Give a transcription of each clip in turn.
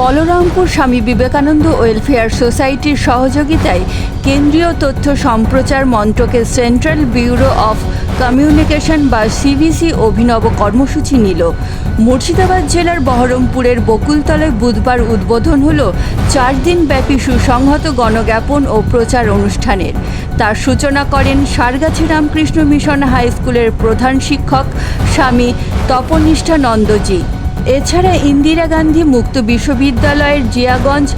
Balarampur Swami Vivekananda welfare সোসাইটির সহযোগিতায় কেন্দ্রীয় তথ্য সম্প্রচার মন্ত্রকের সেন্ট্রাল ব্যুরো অফ কমিউনিকেশন বা সিবিসি অভিনব কর্মসূচি নিল। মুর্শিদাবাদ জেলার বহরমপুরের বকুলতলায় বুধবার উদ্বোধন হল চার দিন ব্যাপী সুসংহত গণজ্ঞাপন ও প্রচার অনুষ্ঠানের। তার সূচনা করেন সারগাছি রামকৃষ্ণ মিশন হাই স্কুলের প্রধান শিক্ষক স্বামী তপনিষ্ঠানন্দজি। এছাড়া ইন্দিরা গান্ধী মুক্ত বিশ্ববিদ্যালয়ের জিয়াগঞ্জ,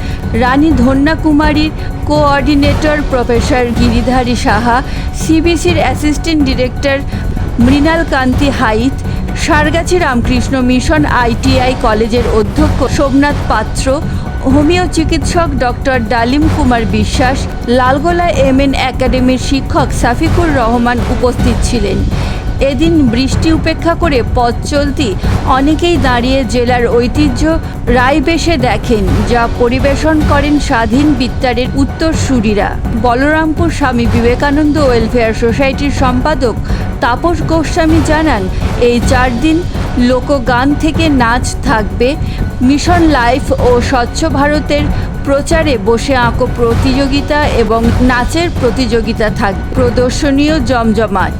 রানী ধন্যা কুমারীর coordinator professor Giridhari Saha, সিবিসির assistant director Mrinal Kanti Hait, Sargachhi Ramakrishna mission ITI কলেজের অধ্যক্ষ সোমনাথ পাত্র, হোমিও চিকিৎসক ডক্টর ডালিম কুমার বিশ্বাস, লালগোলা এম এন একাডেমির শিক্ষক সাফিকুর রহমান উপস্থিত ছিলেন। এদিন বৃষ্টি উপেক্ষা করে পথ চলতি অনেকেই দাঁড়িয়ে জেলার ঐতিহ্য রায়বেশে দেখেন, যা পরিবেশন করেন স্বাধীন বিত্তারের উত্তরসূরিরা বলরামপুর স্বামী বিবেকানন্দ ওয়েলফেয়ার সোসাইটির সম্পাদক তাপস গোস্বামী জানান, এই চার দিন লোকগান থেকে নাচ থাকবে, মিশন লাইফ ও স্বচ্ছ ভারতের প্রচারে বসে আঁকো প্রতিযোগিতা এবং নাচের প্রতিযোগিতা থাক প্রদর্শনীয় জমজমাট।